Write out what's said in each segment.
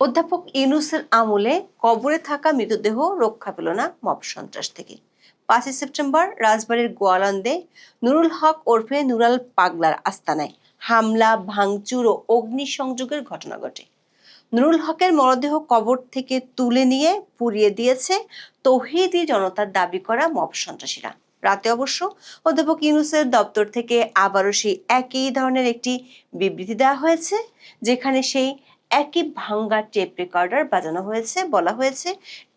অধ্যাপক ইউনুসের আমলে কবরে থাকা মৃতদেহ রক্ষা পেল না মব সন্ত্রাস থেকে। পাঁচই সেপ্টেম্বর রাজবাড়ির গোয়ালন্দে নুরুল হক ওরফে নুরাল পাগলার আস্তানায় হামলা, ভাঙচুর ও অগ্নিসংযোগের ঘটনা ঘটে। নুরুল হকের মরদেহ কবর থেকে তুলে নিয়ে পুড়িয়ে দিয়েছে তৌহিদি জনতার দাবি করা মব সন্ত্রাসীরা। রাতে অবশ্য অধ্যাপক ইউনুসের দপ্তর থেকে আবারও সেই একই ধরনের একটি বিবৃতি দেওয়া হয়েছে, যেখানে সেই একই ভাঙ্গা টেপ রেকর্ডার বাজানো হয়েছে, বলা হয়েছে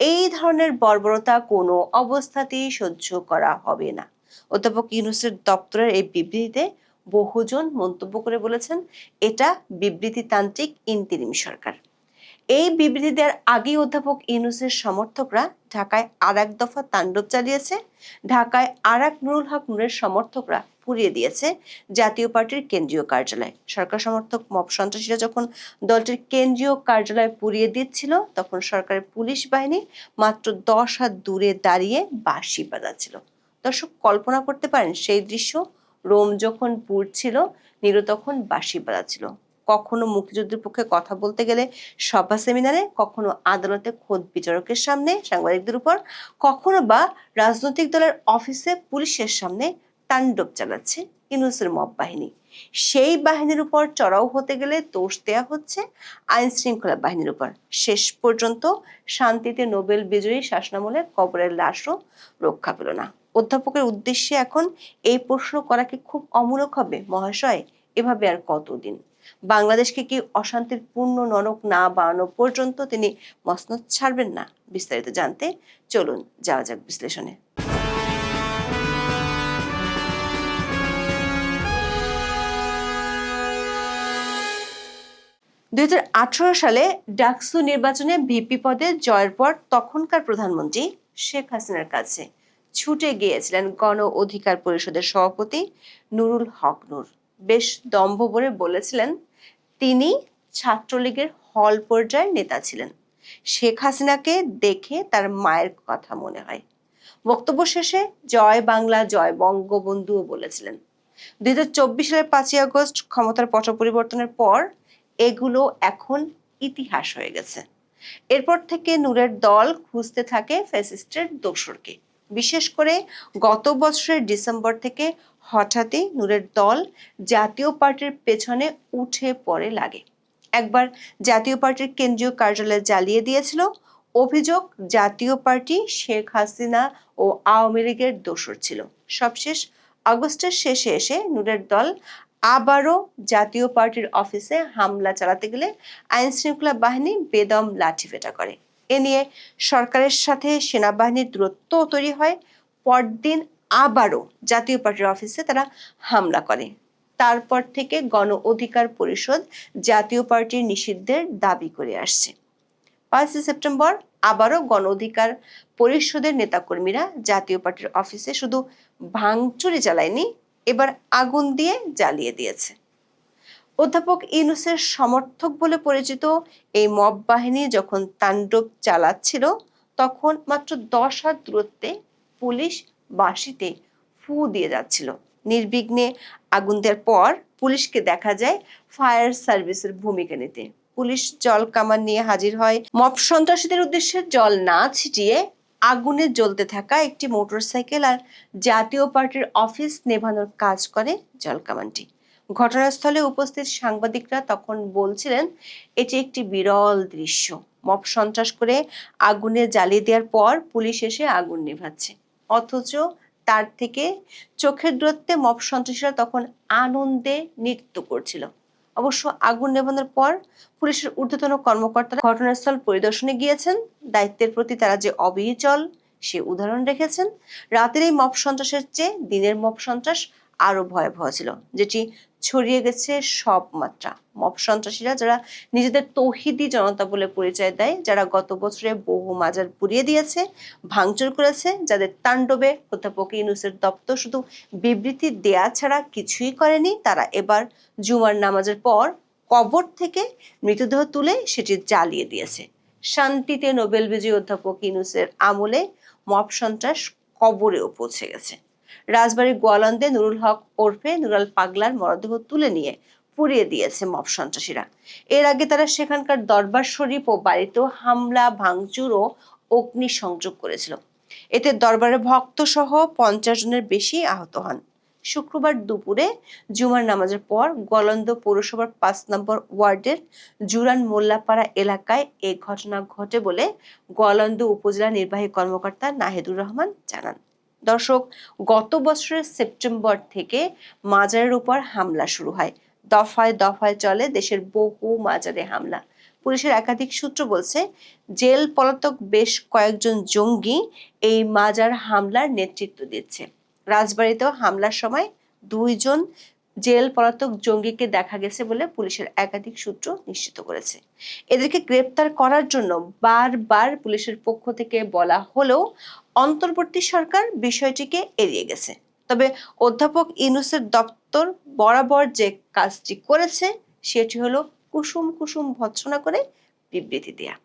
এই ধরনের বর্বরতা কোনো অবস্থাতেই সহ্য করা হবে না। অধ্যাপক ইউনুসের দপ্তরের এই বিবৃতিতে বহুজন মন্তব্য করে বলেছেন, এটা বিবৃতিতান্ত্রিক ইন্তিরিম সরকার। এই বিবৃতি দেওয়ার আগেই অধ্যাপক ইউনুসের সমর্থকরা ঢাকায় আর এক দফা তাণ্ডব চালিয়েছে। ঢাকায় আর এক নুরুল হক নুরের সমর্থকরা পুড়িয়ে দিয়েছে জাতীয় পার্টির কেন্দ্রীয় কার্যালয়। সরকার সমর্থক মব সন্ত্রাসীরা যখন দলটির কেন্দ্রীয় কার্যালয় পুড়িয়ে দিচ্ছিল, তখন সরকারের পুলিশ বাহিনী মাত্র দশ হাত দূরে দাঁড়িয়ে বাঁশি বাজাচ্ছিল। দর্শক, কল্পনা করতে পারেন, সেই দৃশ্য রোম যখন পুড়ছিল নীরু তখন বাঁশি বাজাচ্ছিল। কখনো মুক্তিযুদ্ধের পক্ষে কথা বলতে গেলে সভা সেমিনারে, কখনো আদালতে খোদ বিচারকের সামনে সাংবাদিকদের উপর, কখনো বা রাজনৈতিক দলের অফিসে পুলিশের সামনে তাণ্ডব চালাচ্ছে ইউনুসের মব বাহিনী। সেই বাহিনীর উপর চড়াও হতে গেলে দোষ দেয়া হচ্ছে আইন শৃঙ্খলা বাহিনীর উপর। শেষ পর্যন্ত শান্তিতে নোবেল বিজয়ী শাসনামলে কবরের লাশও রক্ষা পেল না। অধ্যাপকের উদ্দেশ্যে এখন এই প্রশ্ন করা কি খুব অমূলক হবে মহাশয়? এভাবে আর কতদিন? বাংলাদেশকে কি অশান্তির পূর্ণ নরক না বানানো পর্যন্ত তিনি মসনদ ছাড়বেন না? বিস্তারিত জানতে চলুন, যাওয়া যাক বিশ্লেষণে। দুই হাজার আঠারো সালে ডাকসু নির্বাচনে ভিপি পদে জয়ের পর তখনকার প্রধানমন্ত্রী শেখ হাসিনার কাছে ছুটে গিয়েছিলেন গণ অধিকার পরিষদের সভাপতি নুরুল হক নূর। বেশ দম্ভ ভরে বলেছিলেন, তিনি ছাত্রলীগের হল পর্যায়ের নেতা ছিলেন। শেখ হাসিনাকে দেখে তার মায়ের কথা মনে হয়। বক্তব্য শেষে জয় বাংলা, জয় বঙ্গবন্ধুও বলেছিলেন। দুই হাজার চব্বিশ সালের পাঁচই আগস্ট ক্ষমতার পট পরিবর্তনের পর এগুলো এখন ইতিহাস হয়ে গেছে। এরপর থেকে নূরের দল খুঁজতে থাকে ফ্যাসিস্টের দোসরকে। বিশেষ করে গত বছরের ডিসেম্বর থেকে হঠাৎই নূরের দল জাতীয় পার্টির পেছনে উঠে পড়ে লাগে। একবার জাতীয় পার্টির কেন্দ্রীয় কার্যালয় জ্বালিয়ে দিয়েছিল অভিযোগ জাতীয় পার্টি শেখ হাসিনা ও আওয়ামী লীগের দোসর ছিল। সবশেষ আগস্টের শেষে এসে নূরের দল আবারও জাতীয় পার্টির অফিসে হামলা চালাতে গেলে আইন শৃঙ্খলা বাহিনী বেদম লাঠিপেটা করে। এ নিয়ে সরকারের সাথে সেনাবাহিনীর দূরত্ব তৈরি হয়। পরদিন আবারও জাতীয় পার্টির অফিসে তারা হামলা করে। তারপর থেকে গণ অধিকার পরিষদ জাতীয় পার্টির নিষিদ্ধের দাবি করে আসছে। পাঁচই সেপ্টেম্বর আবারও গণ অধিকার পরিষদের নেতাকর্মীরা জাতীয় পার্টির অফিসে শুধু ভাঙচুরি চালায়নি এবার আগুন দিয়ে জ্বালিয়ে দিয়েছে। অধ্যাপক ইউনুসের সমর্থক বলে পরিচিত এই মব বাহিনী যখন তাণ্ডব চালাচ্ছিল, তখন মাত্র দশ হাত দূরত্বে পুলিশ বাঁশিতে ফু দিয়ে যাচ্ছিল। নির্বিঘ্নে আগুন দেওয়ার পর পুলিশকে দেখা যায় ফায়ার সার্ভিসের ভূমিকা নিতে। পুলিশ জল কামান নিয়ে হাজির হয়। মব সন্ত্রাসীদের উদ্দেশ্যে জল না ছিটিয়ে আগুনে জ্বলতে থাকা একটি মোটরসাইকেল আর জাতীয় পার্টির অফিস নেভানোর কাজ করে জলকামানটি ঘটনাস্থলে উপস্থিত সাংবাদিকরা তখন বলছিলেন, এটি একটি বিরল দৃশ্য। মব সন্ত্রাস করে আগুনে জ্বালিয়ে দেওয়ার পর পুলিশ এসে আগুন নেভাচ্ছে। অথচ তার থেকে চোখের দূরত্বে মব সন্ত্রাসীরা তখন আনন্দে নৃত্য করছিল। অবশ্য আগুন নেভানোর পর পুলিশের ঊর্ধ্বতন কর্মকর্তারা ঘটনাস্থল পরিদর্শনে গিয়েছেন। দায়িত্বের প্রতি তারা যে অবিচল, সে উদাহরণ রেখেছেন। রাতের এই মপ সন্ত্রাসের চেয়ে দিনের মপ সন্ত্রাস আরও ভয়াবহ ছিল, যেটি ছড়িয়ে গেছে সব মাত্রা। মব সন্ত্রাসীরা যারা নিজেদের তৌহিদি জনতা বলে পরিচয় দেয়, যারা গত বছরে বহু মাজার পুড়িয়ে দিয়েছে, ভাঙচুর করেছে, যাদের তাণ্ডবে অধ্যাপক ইউনুসের দপ্তর শুধু বিবৃতি দেয়া ছাড়া কিছুই করেনি, তারা এবার জুমার নামাজের পর কবর থেকে মৃতদেহ তুলে সেটি জ্বালিয়ে দিয়েছে। শান্তিতে নোবেল বিজয়ী অধ্যাপক ইউনুসের আমলে মব সন্ত্রাস কবরেও পৌঁছে গেছে। রাজবাড়ির গোয়ালন্দে নুরুল হক ওরফে নুরাল পাগলার মরদেহ তুলে নিয়ে পুড়িয়ে দিয়েছে মব সন্ত্রাসীরা। এর আগে তারা সেখানকার দরবার শরীফ ও বাড়িতেও হামলা, ভাঙচুর ও অগ্নিসংযোগ করেছিল। এতে দরবারের ভক্ত সহ পঞ্চাশ জনের বেশি আহত হন। শুক্রবার দুপুরে জুমার নামাজের পর গলন্দ পৌরসভার পাঁচ নম্বর ওয়ার্ডের জুরান মোল্লাপাড়া এলাকায় এ ঘটনা ঘটে বলে গোয়ালন্দ উপজেলা নির্বাহী কর্মকর্তা নাহিদুর রহমান জানান। দর্শক, গত বছরের সেপ্টেম্বর থেকে মাজারের উপর হামলা শুরু হয়। দফায় দফায় চলে দেশের বহু মাজারে হামলা। পুলিশের একাধিক সূত্র বলছে, জেল পলাতক বেশ কয়েকজন জঙ্গি এই মাজার হামলার নেতৃত্ব দিচ্ছে। রাজবাড়িতেও হামলার সময় দুইজন জেল পলাতক জঙ্গিকে দেখা গেছে বলে পুলিশের একাধিক সূত্র নিশ্চিত করেছে। এদেরকে গ্রেপ্তার করার জন্য বারবার পুলিশের পক্ষ থেকে বলা হলেও অন্তর্বর্তী সরকার বিষয়টিকে এড়িয়ে গেছে। তবে অধ্যাপক ইনুসের দপ্তর বরাবর যে কাজটি করেছে, সেটি হলো কুসুম কুসুম ভৎসনা করে বিবৃতি দেয়া।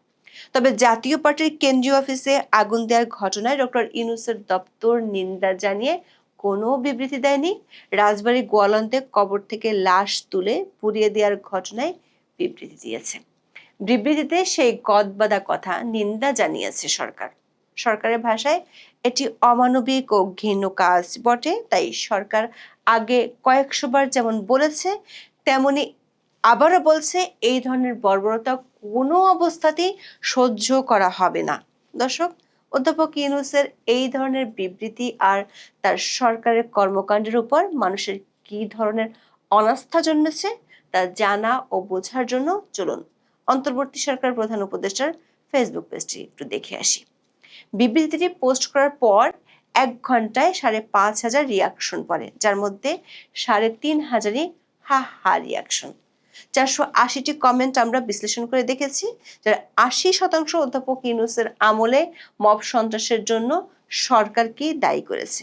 তবে জাতীয় পার্টির কেন্দ্রীয় অফিসে আগুন দেওয়ার ঘটনায় ডক্টর ইনুসের দপ্তর নিন্দা জানিয়ে কোনো বিবৃতি দেয়নি। রাজবাড়ী গোয়ালন্দে কবর থেকে লাশ তুলে পুড়িয়ে দেওয়ার ঘটনায় বিবৃতি দিয়েছে। বিবৃতিতে সেই গদবাদা কথা নিন্দা জানিয়েছে সরকার। সরকারের ভাষায় এটি অমানবিক ও ঘৃণ্য কাজ বটে। তাই সরকার আগে কয়েকশোবার যেমন বলেছে, তেমনি আবারও বলছে এই ধরনের বর্বরতা কোনো অবস্থাতেই সহ্য করা হবে না। দর্শক, অধ্যাপক ইউনুসের এই ধরনের বিবৃতি আর তার সরকারের কর্মকাণ্ডের উপর মানুষের কি ধরনের অনাস্থা জন্মেছে, তা জানা ও বোঝার জন্য চলুন অন্তর্বর্তী সরকার প্রধান উপদেষ্টার ফেসবুক পেজটি একটু দেখে আসি। বিবৃতিটি পোস্ট করার পর এক ঘন্টায় সাড়ে পাঁচ হাজার রিয়াকশন পড়ে, যার মধ্যে সাড়ে তিন হাজারই হা হা রিয়াকশন চারশো আশিটি কমেন্ট আমরা বিশ্লেষণ করে দেখেছি, যার আশি শতাংশ অধ্যাপক ইউনুসের আমলে মব সন্ত্রাসের জন্য সরকারকেই দায়ী করেছে।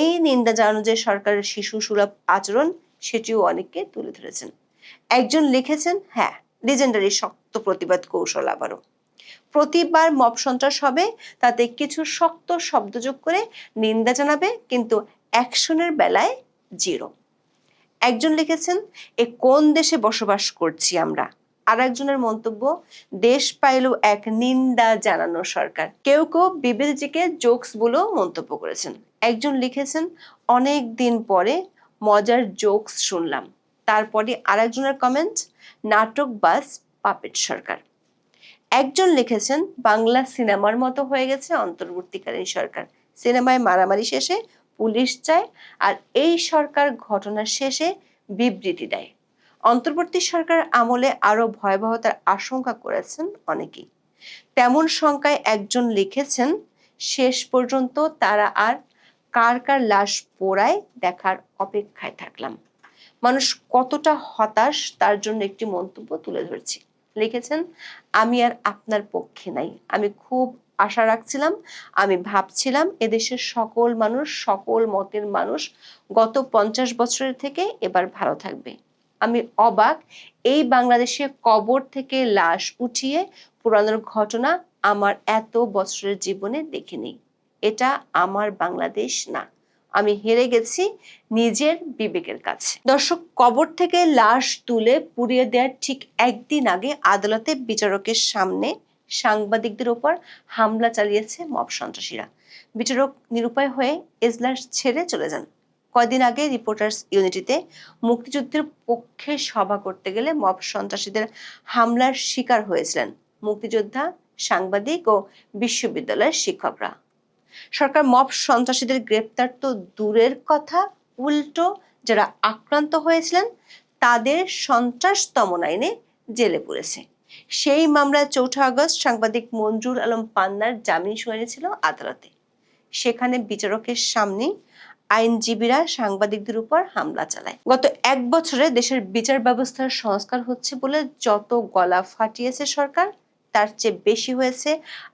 এই নিন্দা জানানো যে সরকারের শিশু সুলভ আচরণ, সেটিও অনেককে তুলে ধরেছেন। একজন লিখেছেন হ্যাঁ লিজেন্ডারি শক্ত প্রতিবাদ কৌশল আবারও। প্রতিবার মব সন্ত্রাস হবে, তাতে কিছু শক্ত শব্দ যোগ করে নিন্দা জানাবে, কিন্তু অ্যাকশনের বেলায় জিরো। একজন লিখেছেন, এ কোন দেশে বসবাস করছি আমরা? আর একজনের মন্তব্য, দেশ পাইল এক নিন্দা জানানো সরকার। কেউ কেউ বিবৃতিকে জোকস বলেও মন্তব্য করেছেন। একজন লিখেছেন, অনেক দিন পরে মজার জোকস শুনলাম। তারপরে আর একজনের কমেন্ট, নাটক বাস পাপেট সরকার। একজন লিখেছেন, বাংলা সিনেমার মতো হয়ে গেছে অন্তর্বর্তীকালীন সরকার। সিনেমায় মারামারি শেষে পুলিশ চায় আর এই সরকার ঘটনার শেষে বিবৃতি দেয়। অন্তর্বর্তী সরকার আমলে আরও ভয়াবহতার আশঙ্কা করেছেন অনেকেই। তেমন শঙ্কায় একজন লিখেছেন, শেষ পর্যন্ত তারা আর কার কার লাশ পোড়ায় দেখার অপেক্ষায় থাকলাম। মানুষ কতটা হতাশ তার জন্য একটি মন্তব্য তুলে ধরছি। লিখেছেন, আমি আর আপনার পক্ষে নাই। আমি খুব আশা রাখছিলাম, আমি ভাবছিলাম এদেশের সকল মানুষ, সকল মতের মানুষ গত পঞ্চাশ বছরের থেকে এবার ভালো থাকবে। আমি অবাক, এই বাংলাদেশে কবর থেকে লাশ উঠিয়ে পুরানোর ঘটনা আমার এত বছরের জীবনে দেখিনি। এটা আমার বাংলাদেশ না। আমি হেরে গেছি নিজের বিবেকের কাছে। দর্শক, কবর থেকে লাশ তুলে পুড়িয়ে দেওয়ার ঠিক একদিন আগে আদালতে বিচারকের সামনে সাংবাদিকদের ওপর হামলা চালিয়েছে মব সন্ত্রাসীরা। বিচারক নিরুপায় হয়ে এজলাস ছেড়ে চলে যান। কয়দিন আগে রিপোর্টার্স ইউনিটিতে মুক্তিযুদ্ধের পক্ষে সভা করতে গেলে মব সন্ত্রাসীদের হামলার শিকার হয়েছিলেন মুক্তিযোদ্ধা, সাংবাদিক ও বিশ্ববিদ্যালয়ের শিক্ষকরা। সরকার মব সন্ত্রাসীদের গ্রেপ্তার তো দূরের কথা, উল্টো যারা আক্রান্ত হয়েছিলেন, তাদের সন্ত্রাস দমন আইনে জেলে পড়েছে। সেই মামলায় চৌঠা আগস্ট সাংবাদিক মঞ্জুর আলম পান্নার জামিন শুনানি ছিল আদালতে। সেখানে বিচারকের সামনে আইনজীবীরা সাংবাদিকদের উপর হামলা চালায়। গত এক বছরে দেশের বিচার ব্যবস্থার সংস্কার হচ্ছে বলে যত গলা ফাটিয়েছে সরকার তার চেয়ে বেশি হয়েছে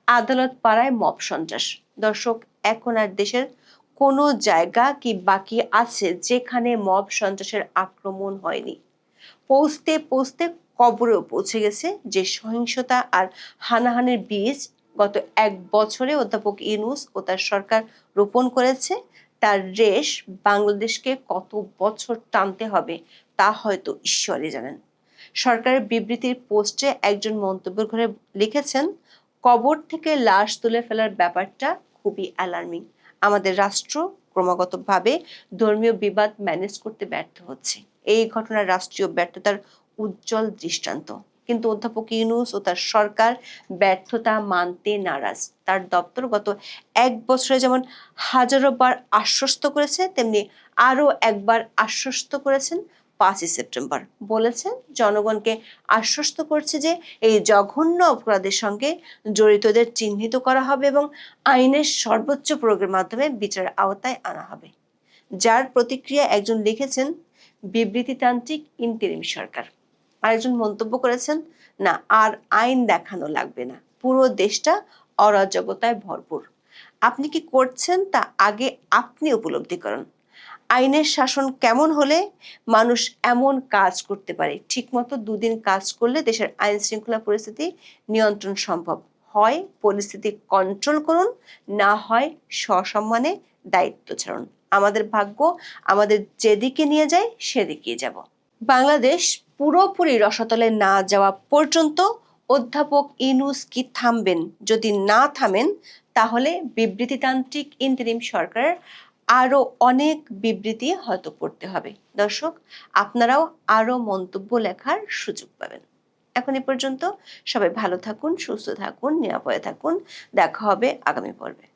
আদালত পাড়ায় মব সন্ত্রাস। দর্শক, এখন আর দেশের কোনো জায়গা কি বাকি আছে যেখানে মব সন্ত্রাসের আক্রমণ হয়নি? পৌঁছতে পৌঁছতে কবরেও পৌঁছে গেছে যে সহিংসতা আর হানাহানির বীজ গত এক বছরে অধ্যাপক ইউনুস ও তার সরকার রোপণ করেছে। তার রেশ বাংলাদেশকে কত বছর টানতে হবে তা হয়তো ঈশ্বরই জানেন। সরকারের বিবৃতির পোস্টে একজন মন্তব্য করে লিখেছেন, কবর থেকে লাশ তুলে ফেলার ব্যাপারটা খুবই অ্যালার্মিং আমাদের রাষ্ট্র ক্রমাগতভাবে ধর্মীয় বিবাদ ম্যানেজ করতে ব্যর্থ হচ্ছে। এই ঘটনা রাষ্ট্রীয় ব্যর্থতার উজ্জ্বল দৃষ্টান্ত। কিন্তু অধ্যাপক ইউনুস ও তার সরকার ব্যর্থতা মানতে নারাজ। তার দপ্তর গত এক বছরে যেমন হাজারো বার আশ্বস্ত করেছে, তেমনি আরও একবার আশ্বস্ত করেছেন পাঁচই সেপ্টেম্বর। বলেছেন, জনগণকে আশ্বস্ত করছে যে এই জঘন্য অপরাধের সঙ্গে জড়িতদের চিহ্নিত করা হবে এবং আইনের সর্বোচ্চ প্রয়োগের মাধ্যমে বিচার আওতায় আনা হবে। যার প্রতিক্রিয়া একজন লিখেছেন, বিবৃতিতান্ত্রিক ইন্টারিম সরকার। আরেকজন মন্তব্য করেছেন, না, আর আইন দেখানো লাগবে না। পুরো দেশটা অরাজকতায় ভরপুর। আপনি কি করছেন তা আগে আপনি উপলব্ধি করুন। আইনের শাসন কেমন হলে মানুষ এমন কাজ করতে পারে? ঠিকমতো দুদিন কাজ করলে দেশের আইন শৃঙ্খলা পরিস্থিতি নিয়ন্ত্রণ সম্ভব হয়। পরিস্থিতি কন্ট্রোল করুন, না হয় সসম্মানে দায়িত্ব ছাড়ুন। আমাদের ভাগ্য আমাদের যেদিকে নিয়ে যায়, সেদিকেই যাব। বাংলাদেশ পুরোপুরি রসাতলে না যাওয়া পর্যন্ত অধ্যাপক ইনুস কি থামবেন? যদি না থামেন, তাহলে বিবৃতিতান্ত্রিক ইন্টারিম সরকারের আরও অনেক বিবৃতি হয়তো পড়তে হবে। দর্শক, আপনারাও আরও মন্তব্য লেখার সুযোগ পাবেন। এখন এ পর্যন্ত সবাই ভালো থাকুন, সুস্থ থাকুন, নিরাপদে থাকুন। দেখা হবে আগামী পর্বে।